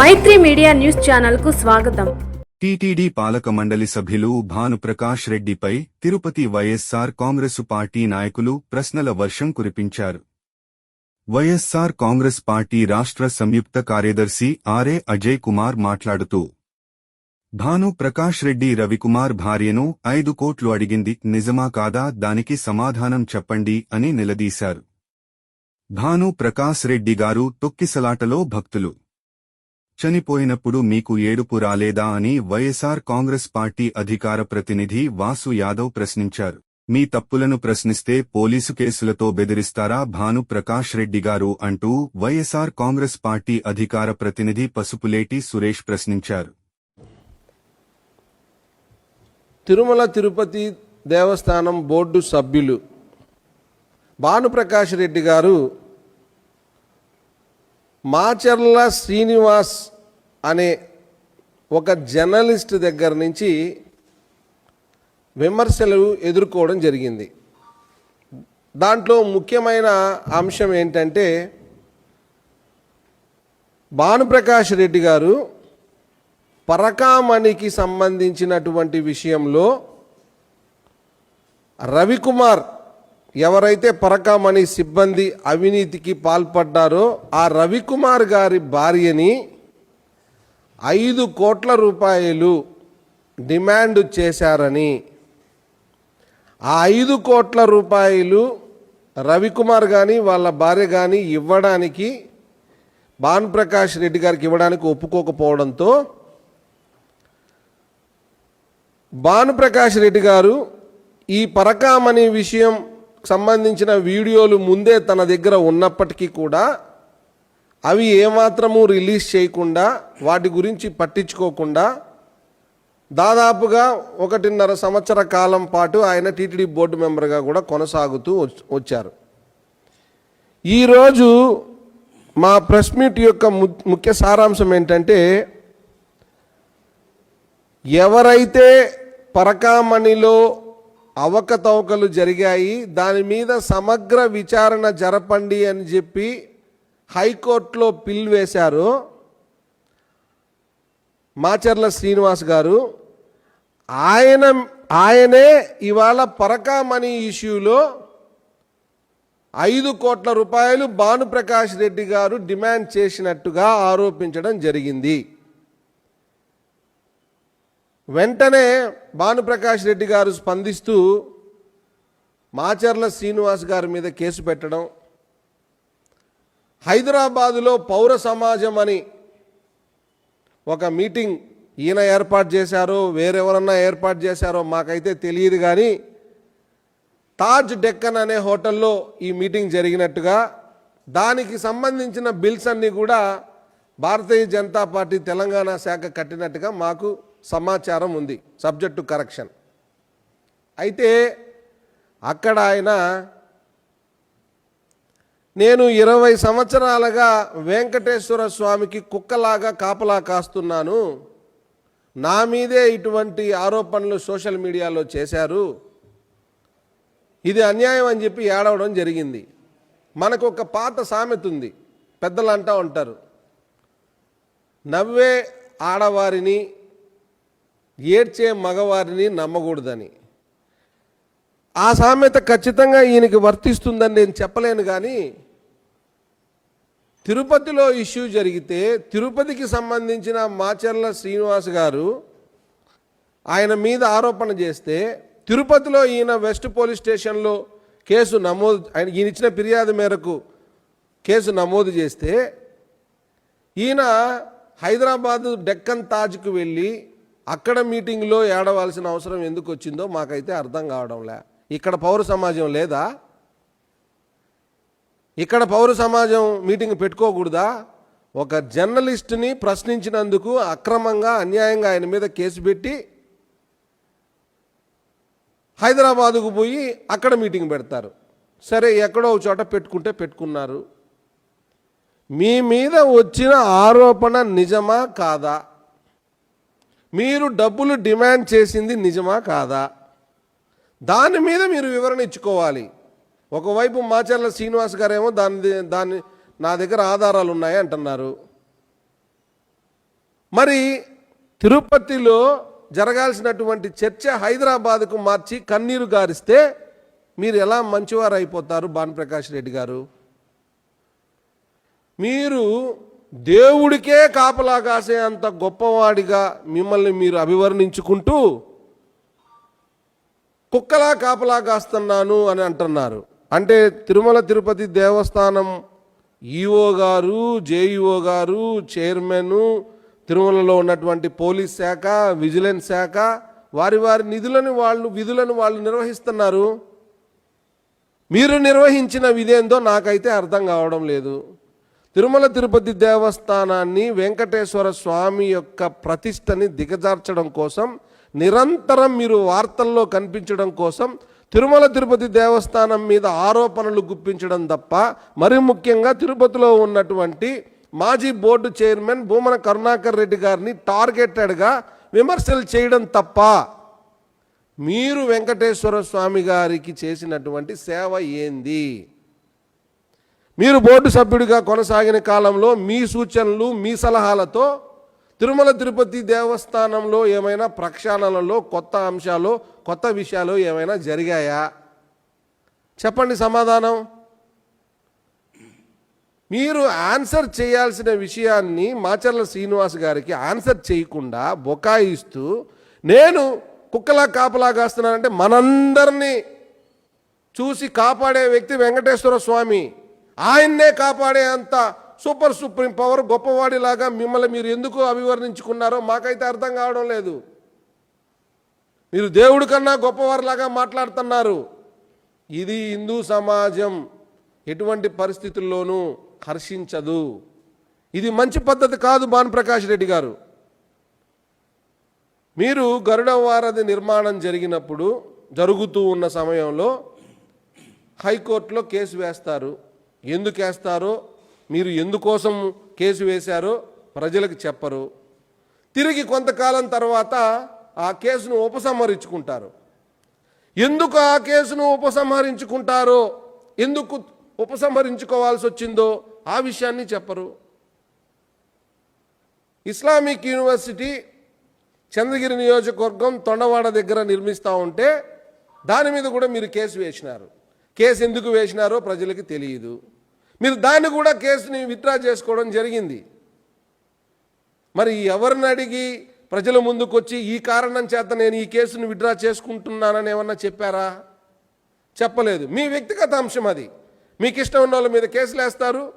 మైత్రి media news ఛానల్కు స్వాగతం. TTD పాలక మండలి సభ్యులు భానుప్రకాష్ రెడ్డిపై తిరుపతి వైఎస్సార్ కాంగ్రెసు పార్టీ నాయకులు ప్రశ్నల వర్షం కురిపించారు. వైఎస్సార్ కాంగ్రెస్ పార్టీ రాష్ట్ర సంయుక్త కార్యదర్శి ఆర్ఏ అజయ్ కుమార్ మాట్లాడుతూ భాను ప్రకాష్ రెడ్డి రవికుమార్ భార్యను ఐదు కోట్లు అడిగింది నిజమా కాదా దానికి సమాధానం చెప్పండి అని నిలదీశారు. భాను ప్రకాష్ రెడ్డి గారు తొక్కిసలాటలో భక్తులు. చనిపోయినప్పుడు మీకు ఏడుపు రాలేదా అని వైఎస్ఆర్ కాంగ్రెస్ పార్టీ అధికార ప్రతినిధి వాసు యాదవ్ ప్రశ్నించారు. మీ తప్పులను ప్రశ్నిస్తే పోలీసు కేసులతో బెదిరిస్తారా భాను ప్రకాష్ రెడ్డి గారు అంటూ వైఎస్ఆర్ కాంగ్రెస్ పార్టీ అధికార ప్రతినిధి పసుపులేటి సురేష్ ప్రశ్నించారు. తిరుమల తిరుపతి దేవస్థానం బోర్డు సభ్యులు భానుప్రకాష్ రెడ్డి గారు మాచర్ల శ్రీనివాస్ అనే ఒక జర్నలిస్ట్ దగ్గర నుంచి విమర్శలు ఎదుర్కోవడం జరిగింది. దాంట్లో ముఖ్యమైన అంశం ఏంటంటే భానుప్రకాష్ రెడ్డి గారు పరకామణికి సంబంధించినటువంటి విషయంలో రవికుమార్ ఎవరైతే పరకామణి సిబ్బంది అవినీతికి పాల్పడ్డారో ఆ రవికుమార్ గారి భార్యని ఐదు కోట్ల రూపాయలు డిమాండ్ చేశారని. ఆ ఐదు కోట్ల రూపాయలు రవికుమార్ కానీ వాళ్ళ భార్య కానీ ఇవ్వడానికి భానుప్రకాష్ రెడ్డి గారికి ఇవ్వడానికి ఒప్పుకోకపోవడంతో భానుప్రకాష్ రెడ్డి గారు ఈ పరకామణి విషయం సంబంధించిన వీడియోలు ముందే తన దగ్గర ఉన్నప్పటికీ కూడా అవి ఏమాత్రము రిలీజ్ చేయకుండా వాటి గురించి పట్టించుకోకుండా దాదాపుగా ఒకటిన్నర సంవత్సర కాలం పాటు ఆయన టీటీడీ బోర్డు మెంబర్గా కూడా కొనసాగుతూ వచ్చారు. ఈరోజు మా ప్రెస్ మీట్ యొక్క ము- ముఖ్య సారాంశం ఏంటంటే ఎవరైతే పరకామణిలో అవకతవకలు జరిగాయి దాని మీద సమగ్ర విచారణ జరపండి అని చెప్పి హైకోర్టులో పిల్ వేశారు మాచర్ల శ్రీనివాస్ గారు. ఆయన ఆయనే ఇవాళ పరకామణి ఇష్యూలో ఐదు కోట్ల రూపాయలు భానుప్రకాష్ రెడ్డి గారు డిమాండ్ చేసినట్టుగా ఆరోపించడం జరిగింది. వెంటనే భానుప్రకాష్ రెడ్డి గారు స్పందిస్తూ మాచర్ల శ్రీనివాస్ గారి మీద కేసు పెట్టడం హైదరాబాదులో పౌర సమాజం అని ఒక మీటింగ్ ఈయన ఏర్పాటు చేశారో వేరెవరన్నా ఏర్పాటు చేశారో మాకైతే తెలియదు కానీ తాజ్ డెక్కన్ అనే హోటల్లో ఈ మీటింగ్ జరిగినట్టుగా దానికి సంబంధించిన బిల్స్ అన్నీ కూడా భారతీయ జనతా పార్టీ తెలంగాణ శాఖ కట్టినట్టుగా మాకు సమాచారం ఉంది సబ్జెక్టు కరెక్షన్. అయితే అక్కడ ఆయన నేను ఇరవై సంవత్సరాలుగా వెంకటేశ్వర స్వామికి కుక్కలాగా కాపలా కాస్తున్నాను. నా మీదే ఇటువంటి ఆరోపణలు సోషల్ మీడియాలో చేశారు. ఇది అన్యాయం అని చెప్పి ఏడవడం జరిగింది. మనకు ఒక పాత సామెత ఉంది. పెద్దలు అంటూ ఉంటారు. నవ్వే ఆడవారిని ఏడ్చే మగవారిని నమ్మకూడదని. ఆ సామెత ఖచ్చితంగా ఈయనకి వర్తిస్తుందని నేను చెప్పలేను కానీ తిరుపతిలో ఇష్యూ జరిగితే తిరుపతికి సంబంధించిన మాచర్ల శ్రీనివాస్ గారు ఆయన మీద ఆరోపణ చేస్తే తిరుపతిలో ఈయన వెస్ట్ పోలీస్ స్టేషన్లో కేసు నమోదు ఆయన ఈయన ఇచ్చిన ఫిర్యాదు మేరకు కేసు నమోదు చేస్తే ఈయన హైదరాబాద్ డెక్కన్ తాజ్కు వెళ్ళి అక్కడ మీటింగ్లో ఏడవలసిన అవసరం ఎందుకు వచ్చిందో మాకైతే అర్థం కావడంలే. ఇక్కడ పౌర సమాజం లేదా? ఇక్కడ పౌర సమాజం మీటింగ్ పెట్టుకోకూడదా? ఒక జర్నలిస్ట్ని ప్రశ్నించినందుకు అక్రమంగా అన్యాయంగా ఆయన మీద కేసు పెట్టి హైదరాబాదుకు పోయి అక్కడ మీటింగ్ పెడతారు. సరే ఎక్కడో ఒక చోట పెట్టుకుంటే పెట్టుకున్నారు. మీ మీద వచ్చిన ఆరోపణ నిజమా కాదా? మీరు డబ్బులు డిమాండ్ చేసింది నిజమా కాదా? దాని మీద మీరు వివరణ ఇచ్చుకోవాలి. ఒకవైపు మాచర్ల శ్రీనివాస్ గారేమో దాని దాన్ని నా దగ్గర ఆధారాలు ఉన్నాయి అంటున్నారు. మరి తిరుపతిలో జరగాల్సినటువంటి చర్చ హైదరాబాద్కు మార్చి కన్నీరు గారిస్తే మీరు ఎలా మంచివారు అయిపోతారు భానుప్రకాష్ రెడ్డి గారు? మీరు దేవుడికే కాపలా కాసే అంత గొప్పవాడిగా మిమ్మల్ని మీరు అభివర్ణించుకుంటూ కుక్కలా కాపలా కాస్తున్నాను అని అంటున్నారు. అంటే తిరుమల తిరుపతి దేవస్థానం ఈఓ గారు జేఈఓ గారు చైర్మన్ తిరుమలలో ఉన్నటువంటి పోలీస్ శాఖ విజిలెన్స్ శాఖ వారి వారి నిధులను వాళ్ళు విధులను వాళ్ళు నిర్వహిస్తున్నారు. మీరు నిర్వహించిన విధేందో నాకైతే అర్థం కావడం లేదు. తిరుమల తిరుపతి దేవస్థానాన్ని వెంకటేశ్వర స్వామి యొక్క ప్రతిష్టని దిగజార్చడం కోసం నిరంతరం మీరు వార్తల్లో కనిపించడం కోసం తిరుమల తిరుపతి దేవస్థానం మీద ఆరోపణలు గుప్పించడం తప్ప మరి ముఖ్యంగా తిరుపతిలో ఉన్నటువంటి మాజీ బోర్డు చైర్మన్ భూమన కరుణాకర్ రెడ్డి గారిని టార్గెటెడ్గా విమర్శలు చేయడం తప్ప మీరు వెంకటేశ్వర స్వామి గారికి చేసినటువంటి సేవ ఏంది? మీరు బోర్డు సభ్యుడిగా కొనసాగిన కాలంలో మీ సూచనలు మీ సలహాలతో తిరుమల తిరుపతి దేవస్థానంలో ఏమైనా ప్రక్షాళనలో కొత్త అంశాలు కొత్త విషయాలు ఏమైనా జరిగాయా? చెప్పండి సమాధానం. మీరు ఆన్సర్ చేయాల్సిన విషయాన్ని మాచర్ల శ్రీనివాస్ గారికి ఆన్సర్ చేయకుండా బొకాయిస్తూ నేను కుక్కలా కాపలా కాస్తున్నానంటే మనందరినీ చూసి కాపాడే వ్యక్తి వెంకటేశ్వర స్వామి. ఆయన్నే కాపాడే అంత సూపర్ సుప్రీం పవర్ గొప్పవాడిలాగా మిమ్మల్ని మీరు ఎందుకు అభివర్ణించుకున్నారో మాకైతే అర్థం కావడం లేదు. మీరు దేవుడి కన్నా గొప్పవారిలాగా మాట్లాడుతున్నారు. ఇది హిందూ సమాజం ఎటువంటి పరిస్థితుల్లోనూ హర్షించదు. ఇది మంచి పద్ధతి కాదు భానుప్రకాష్ రెడ్డి గారు. మీరు గరుడ వారధి నిర్మాణం జరిగినప్పుడు జరుగుతూ ఉన్న సమయంలో హైకోర్టులో కేసు వేస్తారు. ఎందుకు వేస్తారో మీరు ఎందుకోసం కేసు వేశారో ప్రజలకు చెప్పరు. తిరిగి కొంతకాలం తర్వాత ఆ కేసును ఉపసంహరించుకుంటారు. ఎందుకు ఆ కేసును ఉపసంహరించుకుంటారో ఎందుకు ఉపసంహరించుకోవాల్సి వచ్చిందో ఆ విషయాన్ని చెప్పరు. ఇస్లామిక్ యూనివర్సిటీ చంద్రగిరి నియోజకవర్గం తొండవాడ దగ్గర నిర్మిస్తూ ఉంటే దాని మీద కూడా మీరు కేసు వేసినారు. కేసు ఎందుకు వేసినారో ప్రజలకి తెలియదు. మీరు దాన్ని కూడా కేసుని విత్డ్రా చేసుకోవడం జరిగింది. మరి ఎవరిని అడిగి ప్రజల ముందుకొచ్చి ఈ కారణం చేత నేను ఈ కేసును విత్డ్రా చేసుకుంటున్నానని ఏమన్నా చెప్పారా? చెప్పలేదు. మీ వ్యక్తిగత అంశం అది. మీకు ఇష్టం ఉన్న వాళ్ళ మీద కేసులు వేస్తారు.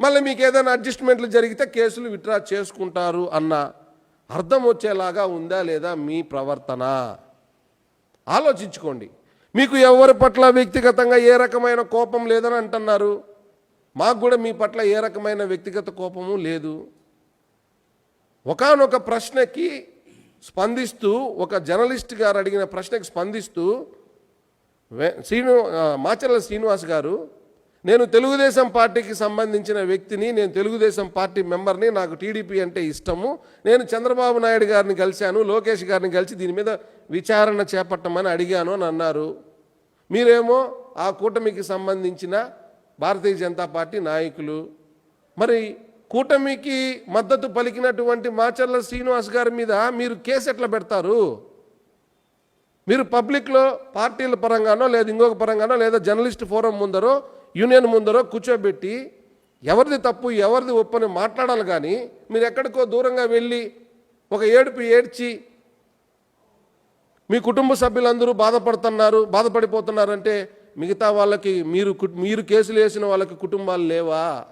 మళ్ళీ మీకు ఏదైనా అడ్జస్ట్మెంట్లు జరిగితే కేసులు విత్డ్రా చేసుకుంటారు అన్న అర్థం వచ్చేలాగా ఉందా లేదా మీ ప్రవర్తన? ఆలోచించుకోండి. మీకు ఎవరి పట్ల వ్యక్తిగతంగా ఏ రకమైన కోపం లేదని అంటున్నారు? మాకు కూడా మీ పట్ల ఏ రకమైన వ్యక్తిగత కోపము లేదు. ఒకానొక ప్రశ్నకి స్పందిస్తూ ఒక జర్నలిస్ట్ గారు అడిగిన ప్రశ్నకి స్పందిస్తూ శ్రీను మాచర్ల శ్రీనివాస్ గారు నేను తెలుగుదేశం పార్టీకి సంబంధించిన వ్యక్తిని నేను తెలుగుదేశం పార్టీ మెంబర్ని నాకు టీడీపీ అంటే ఇష్టము. నేను చంద్రబాబు నాయుడు గారిని కలిశాను లోకేష్ గారిని కలిసి దీని మీద విచారణ చేపట్టమని అడిగాను అని అన్నారు. మీరేమో ఆ కూటమికి సంబంధించిన భారతీయ జనతా పార్టీ నాయకులు. మరి కూటమికి మద్దతు పలికినటువంటి మాచర్ల శ్రీనివాస్ గారి మీద మీరు కేసు ఎట్లా పెడతారు? మీరు పబ్లిక్లో పార్టీల పరంగానో లేదా ఇంకొక పరంగానో లేదా జర్నలిస్ట్ ఫోరం ముందరో యూనియన్ ముందరో కూర్చోబెట్టి ఎవరిది తప్పు ఎవరిది ఒప్పని మాట్లాడాలి కానీ మీరు ఎక్కడికో దూరంగా వెళ్ళి ఒక ఏడుపు ఏడ్చి మీ కుటుంబ సభ్యులందరూ బాధపడుతున్నారు బాధపడిపోతున్నారంటే మిగతా వాళ్ళకి మీరు మీరు కేసులు వేసిన వాళ్ళకి కుటుంబాలు లేవా?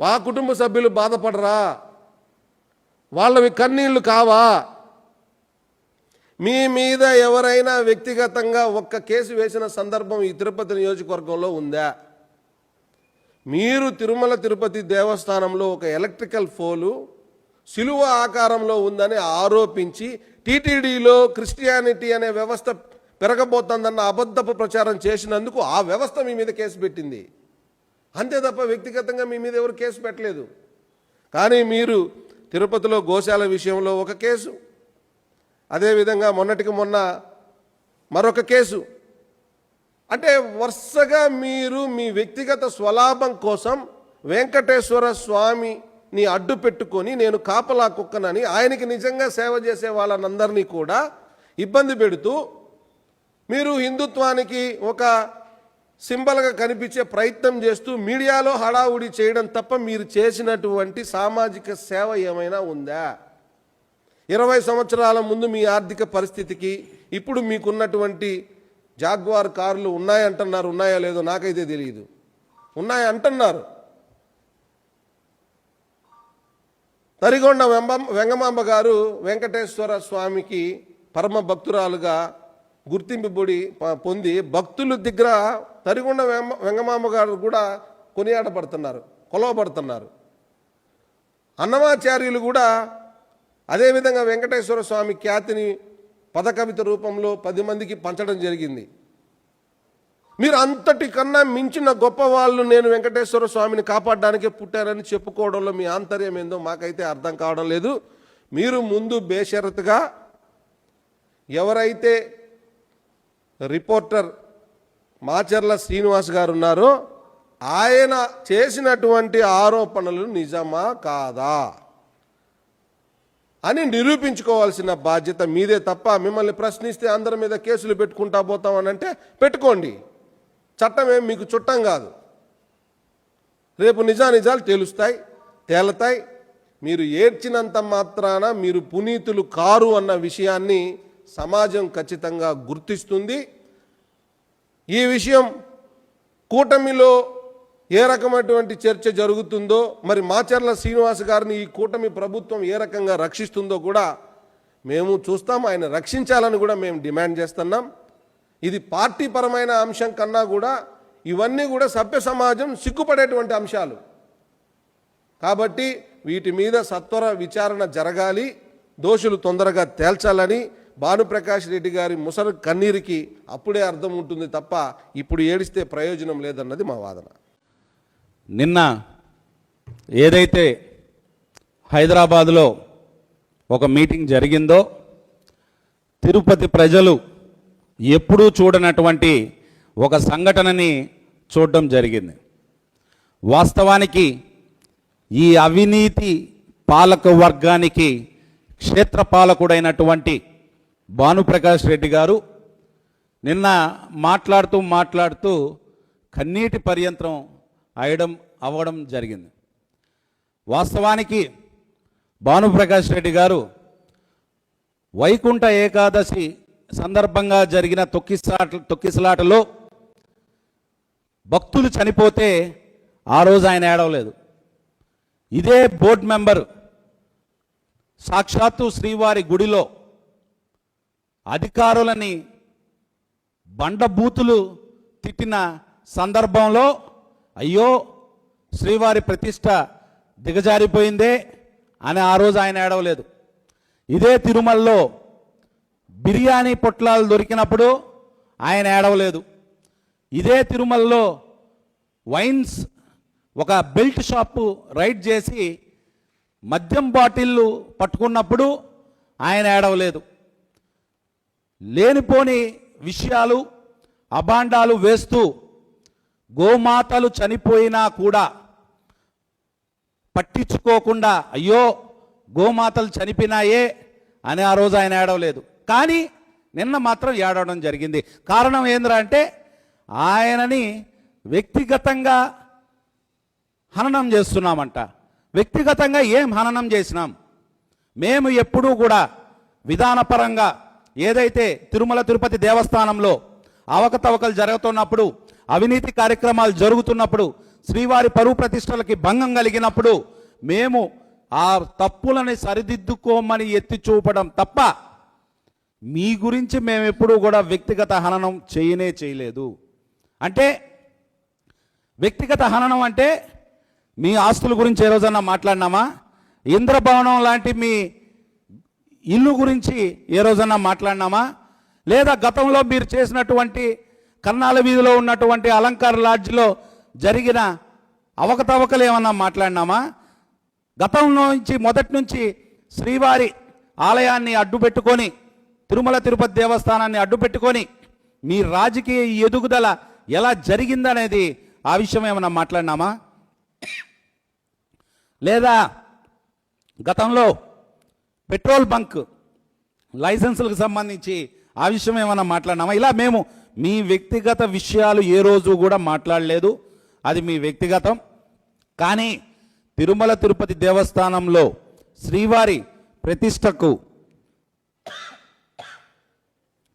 వా కుటుంబ సభ్యులు బాధపడరా? వాళ్ళవి కన్నీళ్ళు కావా? మీ మీద ఎవరైనా వ్యక్తిగతంగా ఒక్క కేసు వేసిన సందర్భం ఈ తిరుపతి నియోజకవర్గంలో ఉందా? మీరు తిరుమల తిరుపతి దేవస్థానంలో ఒక ఎలక్ట్రికల్ ఫోలు సిలువ ఆకారంలో ఉందని ఆరోపించి టీటీడీలో క్రిస్టియానిటీ అనే వ్యవస్థ పెరగబోతోందన్న అబద్ధపు ప్రచారం చేసినందుకు ఆ వ్యవస్థ మీ మీద కేసు పెట్టింది. అంతే తప్ప వ్యక్తిగతంగా మీ మీద ఎవరు కేసు పెట్టలేదు. కానీ మీరు తిరుపతిలో గోశాల విషయంలో ఒక కేసు. అదేవిధంగా మొన్నటికి మొన్న మరొక కేసు. అంటే వరుసగా మీరు మీ వ్యక్తిగత స్వలాభం కోసం వెంకటేశ్వర స్వామిని అడ్డు పెట్టుకొని నేను కాపలా కుక్కనని ఆయనకి నిజంగా సేవ చేసే వాళ్ళనందరినీ కూడా ఇబ్బంది పెడుతూ మీరు హిందుత్వానికి ఒక సింబల్గా కనిపించే ప్రయత్నం చేస్తూ మీడియాలో హడావుడి చేయడం తప్ప మీరు చేసినటువంటి సామాజిక సేవ ఏమైనా ఉందా? ఇరవై సంవత్సరాల ముందు మీ ఆర్థిక పరిస్థితికి ఇప్పుడు మీకున్నటువంటి జాగ్వార్ కార్లు ఉన్నాయంటున్నారు ఉన్నాయో లేదో నాకైతే తెలియదు ఉన్నాయంటున్నారు తరిగొండ వెంబ వెంగమాంబ గారు వెంకటేశ్వర స్వామికి పరమ భక్తురాలుగా గుర్తింపు పొడి పొంది భక్తుల దగ్గర తరిగొండ వెంగమామ గారు కూడా కొనియాడబడుతున్నారు కొలవబడుతున్నారు. అన్నమాచార్యులు కూడా అదేవిధంగా వెంకటేశ్వర స్వామి ఖ్యాతిని పదకవిత రూపంలో పది మందికి పంచడం జరిగింది. మీరు అంతటి కన్నా మించిన గొప్ప వాళ్ళు నేను వెంకటేశ్వర స్వామిని కాపాడడానికే పుట్టారని చెప్పుకోవడంలో మీ ఆంతర్యం ఏందో మాకైతే అర్థం కావడం లేదు. మీరు ముందు బేషరతుగా ఎవరైతే రిపోర్టర్ మాచర్ల శ్రీనివాస్ గారు ఉన్నారు ఆయన చేసినటువంటి ఆరోపణలు నిజమా కాదా అని నిరూపించుకోవాల్సిన బాధ్యత మీదే తప్ప మిమ్మల్ని ప్రశ్నిస్తే అందరి మీద కేసులు పెట్టుకుంటా పోతామని అంటే పెట్టుకోండి. చట్టం ఏం మీకు చుట్టం కాదు. రేపు నిజానిజాలు తేలుస్తాయి తేలతాయి. మీరు ఏడ్చినంత మాత్రాన మీరు పునీతులు కారు అన్న విషయాన్ని సమాజం ఖచ్చితంగా గుర్తిస్తుంది. ఈ విషయం కూటమిలో ఏ రకమైనటువంటి చర్చ జరుగుతుందో మరి మాచర్ల శ్రీనివాస్ గారిని ఈ కూటమి ప్రభుత్వం ఏ రకంగా రక్షిస్తుందో కూడా మేము చూస్తాం. ఆయన రక్షించాలని కూడా మేము డిమాండ్ చేస్తున్నాం. ఇది పార్టీ పరమైన అంశం కన్నా కూడా ఇవన్నీ కూడా సభ్య సమాజం సిగ్గుపడేటువంటి అంశాలు. కాబట్టి వీటి మీద సత్వర విచారణ జరగాలి. దోషులు తొందరగా తేల్చాలని భానుప్రకాష్ రెడ్డి గారి ముసలి కన్నీరికి అప్పుడే అర్థం ఉంటుంది తప్ప ఇప్పుడు ఏడిస్తే ప్రయోజనం లేదన్నది మా వాదన. నిన్న ఏదైతే హైదరాబాదులో ఒక మీటింగ్ జరిగిందో తిరుపతి ప్రజలు ఎప్పుడూ చూడనటువంటి ఒక సంఘటనని చూడడం జరిగింది. వాస్తవానికి ఈ అవినీతి పాలక వర్గానికి క్షేత్రపాలకుడైనటువంటి భానుప్రకాష్ రెడ్డి గారు నిన్న మాట్లాడుతూ మాట్లాడుతూ కన్నీటి పర్యంతం అయడం అవ్వడం జరిగింది. వాస్తవానికి భానుప్రకాష్ రెడ్డి గారు వైకుంఠ ఏకాదశి సందర్భంగా జరిగిన తొక్కిసలాట తొక్కిసలాటలో భక్తులు చనిపోతే ఆ రోజు ఆయన ఏడవలేదు. ఇదే బోర్డు మెంబర్ సాక్షాత్తు శ్రీవారి గుడిలో అధికారులని బండబూతులు తిట్టిన సందర్భంలో అయ్యో శ్రీవారి ప్రతిష్ట దిగజారిపోయిందే అని ఆ రోజు ఆయన ఏడవలేదు. ఇదే తిరుమలలో బిర్యానీ పొట్లాలు దొరికినప్పుడు ఆయన ఏడవలేదు. ఇదే తిరుమలలో వైన్స్ ఒక బెల్ట్ షాపు రైడ్ చేసి మద్యం బాటిళ్ళు పట్టుకున్నప్పుడు ఆయన ఏడవలేదు. లేనిపోని విషయాలు అభాండాలు వేస్తూ గోమాతలు చనిపోయినా కూడా పట్టించుకోకుండా అయ్యో గోమాతలు చనిపోయినాయే అని ఆ రోజు ఆయన ఏడవలేదు. కానీ నిన్న మాత్రం ఏడవడం జరిగింది. కారణం ఏంద్రా అంటే ఆయనని వ్యక్తిగతంగా హననం చేస్తున్నామంట. వ్యక్తిగతంగా ఏం హననం చేసినాం? మేము ఎప్పుడూ కూడా విధానపరంగా ఏదైతే తిరుమల తిరుపతి దేవస్థానంలో అవకతవకలు జరుగుతున్నప్పుడు అవినీతి కార్యక్రమాలు జరుగుతున్నప్పుడు శ్రీవారి పరువు ప్రతిష్టలకి భంగం కలిగినప్పుడు మేము ఆ తప్పులని సరిదిద్దుకోమని ఎత్తి చూపడం తప్ప మీ గురించి మేము ఎప్పుడూ కూడా వ్యక్తిగత హననం చేయనే చేయలేదు. అంటే వ్యక్తిగత హననం అంటే మీ ఆస్తుల గురించి ఏ రోజన్నా మాట్లాడినామా? ఇంద్రభవనం లాంటి మీ ఇల్లు గురించి ఏ రోజన్నా మాట్లాడినామా? లేదా గతంలో మీరు చేసినటువంటి కర్ణాల వీధిలో ఉన్నటువంటి అలంకార లాడ్జ్లో జరిగిన అవకతవకలు ఏమన్నా మాట్లాడినామా? గతంలో నుంచి మొదటి నుంచి శ్రీవారి ఆలయాన్ని అడ్డుపెట్టుకొని తిరుమల తిరుపతి దేవస్థానాన్ని అడ్డుపెట్టుకొని మీ రాజకీయ ఎదుగుదల ఎలా జరిగిందనేది ఆ విషయం ఏమన్నా మాట్లాడినామా? లేదా గతంలో పెట్రోల్ బంక్ లైసెన్సులకు సంబంధించి ఆ విషయం ఏమైనా మాట్లాడినామా? ఇలా మేము మీ వ్యక్తిగత విషయాలు ఏ రోజు కూడా మాట్లాడలేదు. అది మీ వ్యక్తిగతం. కానీ తిరుమల తిరుపతి దేవస్థానంలో శ్రీవారి ప్రతిష్టకు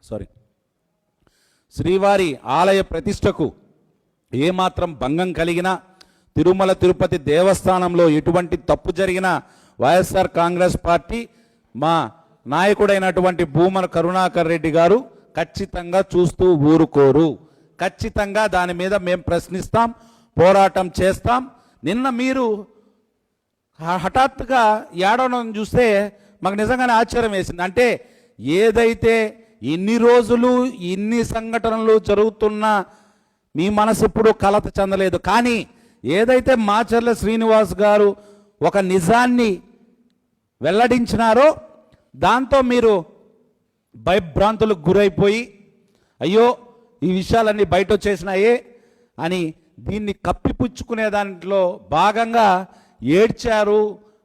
సారీ శ్రీవారి ఆలయ ప్రతిష్టకు ఏమాత్రం భంగం కలిగినా తిరుమల తిరుపతి దేవస్థానంలో ఎటువంటి తప్పు జరిగినా వైఎస్ఆర్ కాంగ్రెస్ పార్టీ మా నాయకుడైనటువంటి భూమన కరుణాకర్ రెడ్డి గారు ఖచ్చితంగా చూస్తూ ఊరుకోరు. ఖచ్చితంగా దాని మీద మేము ప్రశ్నిస్తాం పోరాటం చేస్తాం. నిన్న మీరు హఠాత్తుగా ఏడవడం చూస్తే మాకు నిజంగానే ఆశ్చర్యం వేసింది. అంటే ఏదైతే ఇన్ని రోజులు ఇన్ని సంఘటనలు జరుగుతున్నా మీ మనసు ఎప్పుడూ కలత చెందలేదు. కానీ ఏదైతే మాచర్ల శ్రీనివాస్ గారు ఒక నిజాన్ని వెల్లడించినారో దాంతో మీరు భయభ్రాంతులకు గురైపోయి అయ్యో ఈ విషయాలన్నీ బయట వచ్చేసినాయే అని దీన్ని కప్పిపుచ్చుకునే దాంట్లో భాగంగా ఏడ్చారు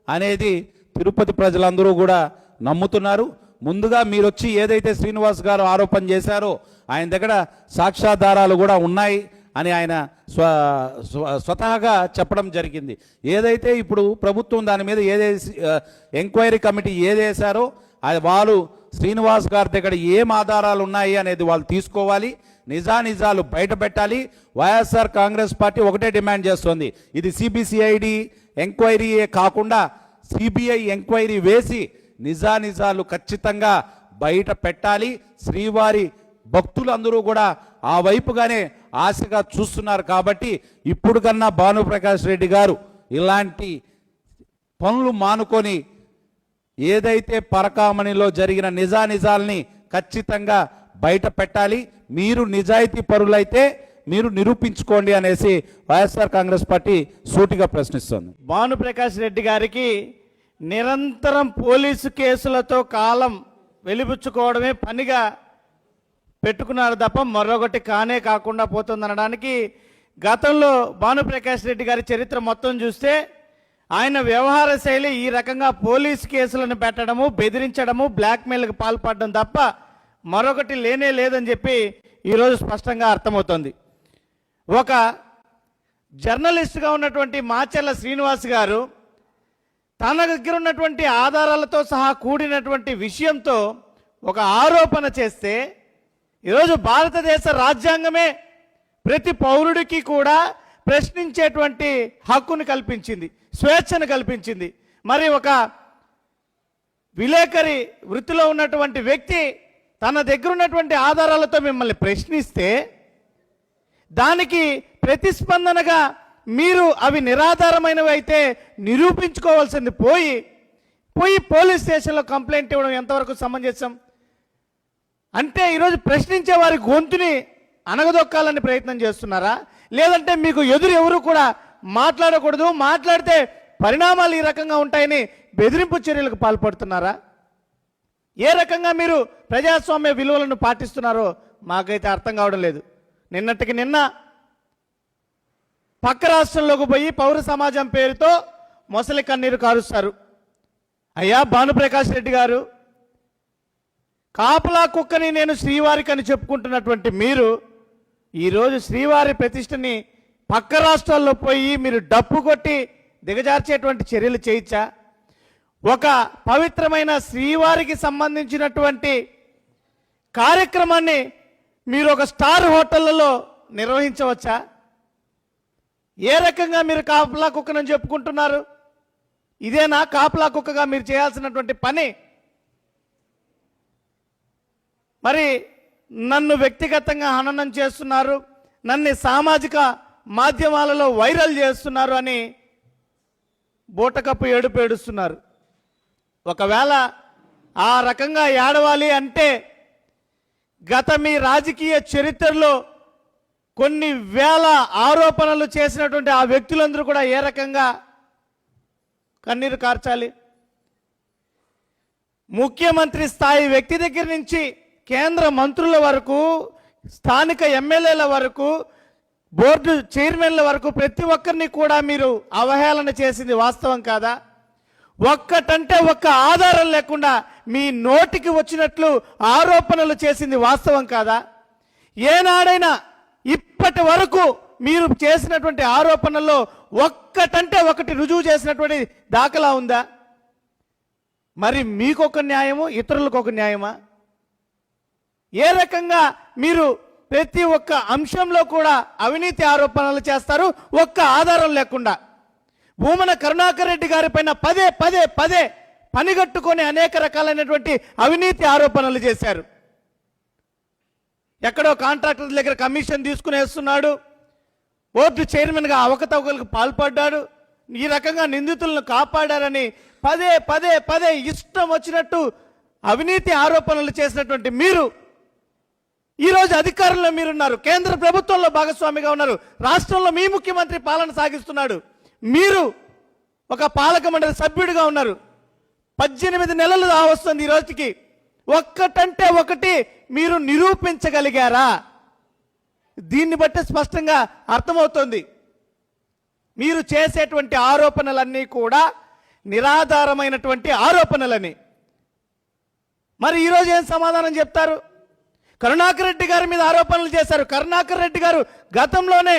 అనేది తిరుపతి ప్రజలందరూ కూడా నమ్ముతున్నారు. ముందుగా మీరు వచ్చి ఏదైతే శ్రీనివాస్ గారు ఆరోపణ చేశారో ఆయన దగ్గర సాక్ష్యాధారాలు కూడా ఉన్నాయి. అని ఆయన స్వ స్వతహాగా చెప్పడం జరిగింది. ఏదైతే ఇప్పుడు ప్రభుత్వం దాని మీద ఏదే ఎంక్వైరీ కమిటీ ఏదేశారో అది వాళ్ళు శ్రీనివాస్ గారి దగ్గర ఏం ఆధారాలు ఉన్నాయి అనేది వాళ్ళు తీసుకోవాలి. నిజానిజాలు బయట పెట్టాలి. వైఎస్ఆర్ కాంగ్రెస్ పార్టీ ఒకటే డిమాండ్ చేస్తోంది. ఇది సిబిసిఐడి ఎంక్వైరీయే కాకుండా సిబిఐ ఎంక్వైరీ వేసి నిజానిజాలు ఖచ్చితంగా బయట పెట్టాలి. శ్రీవారి భక్తులందరూ కూడా ఆ వైపుగానే ఆశగా చూస్తున్నారు కాబట్టి ఇప్పుడు కన్నా భానుప్రకాష్ రెడ్డి గారు ఇలాంటి పనులు మానుకొని ఏదైతే పరకామణిలో జరిగిన నిజానిజాల్ని ఖచ్చితంగా బయట పెట్టాలి మీరు నిజాయితీ పరులైతే మీరు నిరూపించుకోండి అనేసి వైఎస్ఆర్ కాంగ్రెస్ పార్టీ సూటిగా ప్రశ్నిస్తోంది. భానుప్రకాష్ రెడ్డి గారికి నిరంతరం పోలీసు కేసులతో కాలం వెలిబుచ్చుకోవడమే పనిగా పెట్టుకున్నారు తప్ప మరొకటి కానే కాకుండా పోతుందనడానికి గతంలో భానుప్రకాష్ రెడ్డి గారి చరిత్ర మొత్తం చూస్తే ఆయన వ్యవహార శైలి ఈ రకంగా పోలీస్ కేసులను పెట్టడము బెదిరించడము బ్లాక్మెయిల్కి పాల్పడడం తప్ప మరొకటి లేనే లేదని చెప్పి ఈరోజు స్పష్టంగా అర్థమవుతోంది. ఒక జర్నలిస్ట్గా ఉన్నటువంటి మాచర్ల శ్రీనివాస్ గారు తన దగ్గర ఉన్నటువంటి ఆధారాలతో సహా కూడినటువంటి విషయంతో ఒక ఆరోపణ చేస్తే ఈరోజు భారతదేశ రాజ్యాంగమే ప్రతి పౌరుడికి కూడా ప్రశ్నించేటువంటి హక్కును కల్పించింది స్వేచ్ఛను కల్పించింది. మరి ఒక విలేకరి వృత్తిలో ఉన్నటువంటి వ్యక్తి తన దగ్గర ఉన్నటువంటి ఆధారాలతో మిమ్మల్ని ప్రశ్నిస్తే దానికి ప్రతిస్పందనగా మీరు అవి నిరాధారమైనవి అయితే నిరూపించుకోవాల్సింది పోయి పోయి పోలీస్ స్టేషన్లో కంప్లైంట్ ఇవ్వడం ఎంతవరకు సమంజసం? అంటే ఈరోజు ప్రశ్నించే వారి గొంతుని అనగదొక్కాలని ప్రయత్నం చేస్తున్నారా? లేదంటే మీకు ఎదురు ఎవరు కూడా మాట్లాడకూడదు మాట్లాడితే పరిణామాలు ఈ రకంగా ఉంటాయని బెదిరింపు చర్యలకు పాల్పడుతున్నారా? ఏ రకంగా మీరు ప్రజాస్వామ్య విలువలను పాటిస్తున్నారో మాకైతే అర్థం కావడం లేదు. నిన్నటికి నిన్న పక్క రాష్ట్రంలోకి పోయి పౌర సమాజం పేరుతో మొసలి కన్నీరు కారుస్తారు. అయ్యా భానుప్రకాష్ రెడ్డి గారు కాపలా కుక్కని నేను శ్రీవారికి అని చెప్పుకుంటున్నటువంటి మీరు ఈరోజు శ్రీవారి ప్రతిష్టని పక్క రాష్ట్రాల్లో పోయి మీరు డప్పు కొట్టి దిగజార్చేటువంటి చర్యలు చేయొచ్చా ఒక పవిత్రమైన శ్రీవారికి సంబంధించినటువంటి కార్యక్రమాన్ని మీరు ఒక స్టార్ హోటళ్ళలో నిర్వహించవచ్చా? ఏ రకంగా మీరు కాపలా కుక్కనని చెప్పుకుంటున్నారు? ఇదేనా కాపలా కుక్కగా మీరు చేయాల్సినటువంటి పని? మరి నన్ను వ్యక్తిగతంగా హననం చేస్తున్నారు నన్ను సామాజిక మాధ్యమాలలో వైరల్ చేస్తున్నారు అని బూటకప్పు ఏడుపు ఏడుస్తున్నారు. ఒకవేళ ఆ రకంగా ఏడవాలి అంటే గత మీ రాజకీయ చరిత్రలో కొన్ని వేల ఆరోపణలు చేసినటువంటి ఆ వ్యక్తులందరూ కూడా ఏ రకంగా కన్నీరు కార్చాలి? ముఖ్యమంత్రి స్థాయి వ్యక్తి దగ్గర నుంచి కేంద్ర మంత్రుల వరకు స్థానిక ఎమ్మెల్యేల వరకు బోర్డు చైర్మన్ల వరకు ప్రతి ఒక్కరిని కూడా మీరు అవహేళన చేసింది వాస్తవం కాదా? ఒక్కటంటే ఒక్క ఆధారం లేకుండా మీ నోటికి వచ్చినట్లు ఆరోపణలు చేసింది వాస్తవం కాదా? ఏనాడైనా ఇప్పటి వరకు మీరు చేసినటువంటి ఆరోపణల్లో ఒక్కటంటే ఒకటి రుజువు చేసినటువంటి దాఖలా ఉందా? మరి మీకొక న్యాయము ఇతరులకు ఒక న్యాయమా? ఏ రకంగా మీరు ప్రతి ఒక్క అంశంలో కూడా అవినీతి ఆరోపణలు చేస్తారు? ఒక్క ఆధారం లేకుండా. భూమన కరుణాకర్ రెడ్డి గారి పైన పదే పదే పదే పనిగట్టుకొని అనేక రకాలైనటువంటి అవినీతి ఆరోపణలు చేశారు. ఎక్కడో కాంట్రాక్టర్ దగ్గర కమిషన్ తీసుకుని వేస్తున్నాడు. బోర్డు చైర్మన్గా అవకతవకలకు పాల్పడ్డాడు. ఈ రకంగా నిందితులను కాపాడారని పదే పదే పదే ఇష్టం వచ్చినట్టు అవినీతి ఆరోపణలు చేసినటువంటి మీరు ఈరోజు అధికారంలో మీరున్నారు. కేంద్ర ప్రభుత్వంలో భాగస్వామిగా ఉన్నారు. రాష్ట్రంలో మీ ముఖ్యమంత్రి పాలన సాగిస్తున్నాడు. మీరు ఒక పాలక మండలి సభ్యుడిగా ఉన్నారు. పద్దెనిమిది నెలలు వస్తుంది ఈ రోజుకి. ఒక్కటంటే ఒకటి మీరు నిరూపించగలిగారా? దీన్ని బట్టి స్పష్టంగా అర్థమవుతోంది. మీరు చేసేటువంటి ఆరోపణలన్నీ కూడా నిరాధారమైనటువంటి ఆరోపణలని. మరి ఈరోజు ఏం సమాధానం చెప్తారు? కరుణాకర్ రెడ్డి గారి మీద ఆరోపణలు చేశారు. కరుణాకర్ రెడ్డి గారు గతంలోనే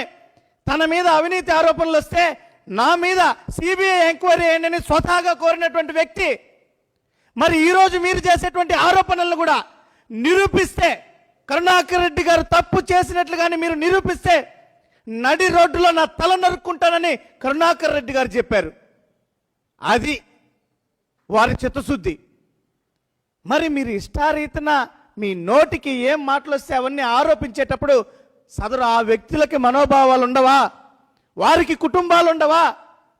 తన మీద అవినీతి ఆరోపణలు వస్తే నా మీద సిబిఐ ఎంక్వైరీ అయ్యని స్వతహాగా కోరినటువంటి వ్యక్తి మరి ఈరోజు మీరు చేసేటువంటి ఆరోపణలను కూడా నిరూపిస్తే కరుణాకర్ రెడ్డి గారు తప్పు చేసినట్లుగానే మీరు నిరూపిస్తే నడి రోడ్డులో నా తల నరుక్కుంటానని కరుణాకర్ రెడ్డి గారు చెప్పారు. అది వారి చిత్తశుద్ధి. మరి మీరు ఇష్టారీతన మీ నోటికి ఏం మాటలు వస్తే అవన్నీ ఆరోపించేటప్పుడు సదరు ఆ వ్యక్తులకి మనోభావాలు ఉండవా వారికి కుటుంబాలు ఉండవా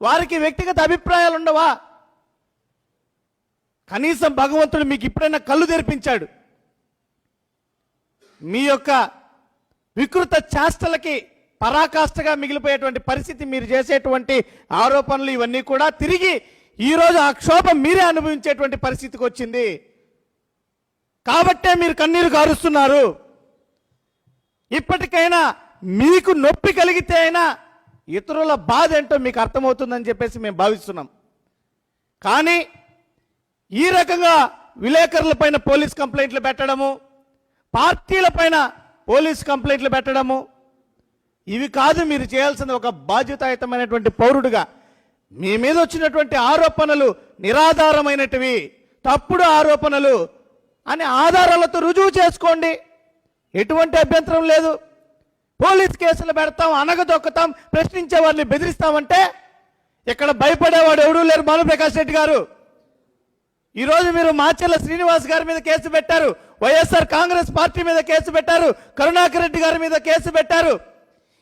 వారికి వ్యక్తిగత అభిప్రాయాలు ఉండవా కనీసం భగవంతుడు మీకు ఇప్పుడైనా కళ్ళు తెరిపించాడు. మీ యొక్క వికృత చేష్టలకి పరాకాష్ఠగా మిగిలిపోయేటువంటి పరిస్థితి మీరు చేసేటువంటి ఆరోపణలు ఇవన్నీ కూడా తిరిగి ఈరోజు ఆ క్షోభం మీరే అనుభవించేటువంటి పరిస్థితికి వచ్చింది. కాబట్టే మీరు కన్నీరు కారుస్తున్నారు. ఇప్పటికైనా మీకు నొప్పి కలిగితే అయినా ఇతరుల బాధ ఏంటో మీకు అర్థమవుతుందని చెప్పేసి మేము భావిస్తున్నాం. కానీ ఈ రకంగా విలేకరుల పైన పోలీస్ కంప్లైంట్లు పెట్టడము పార్టీల పైన పోలీస్ కంప్లైంట్లు పెట్టడము ఇవి కాదు మీరు చేయాల్సిన ఒక బాధ్యతాయుతమైనటువంటి పౌరుడుగా. మీ మీద వచ్చినటువంటి ఆరోపణలు నిరాధారమైనటివి. తప్పుడు ఆరోపణలు అని ఆధారాలతో రుజువు చేసుకోండి. ఎటువంటి అభ్యంతరం లేదు. పోలీస్ కేసులు పెడతాం అనగదొక్కుతాం ప్రశ్నించే వారిని బెదిరిస్తామంటే ఇక్కడ భయపడేవాడు ఎవడూ లేరు భానుప్రకాష్ రెడ్డి గారు. ఈరోజు మీరు మాచెల్ల శ్రీనివాస్ గారి మీద కేసు పెట్టారు వైఎస్ఆర్ కాంగ్రెస్ పార్టీ మీద కేసు పెట్టారు కరుణాకర్ రెడ్డి గారి మీద కేసు పెట్టారు.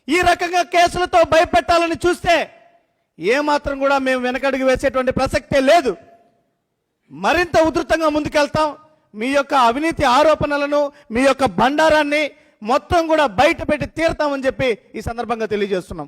ఈ రకంగా కేసులతో భయపెట్టాలని చూస్తే ఏమాత్రం కూడా మేము వెనకడుగు వేసేటువంటి ప్రసక్తే లేదు. మరింత ఉధృతంగా ముందుకెళ్తాం. మీ యొక్క అవినీతి ఆరోపణలను మీ యొక్క బండారాన్ని మొత్తం కూడా బయట పెట్టి తీరుతామని చెప్పి ఈ సందర్భంగా తెలియజేస్తున్నాం.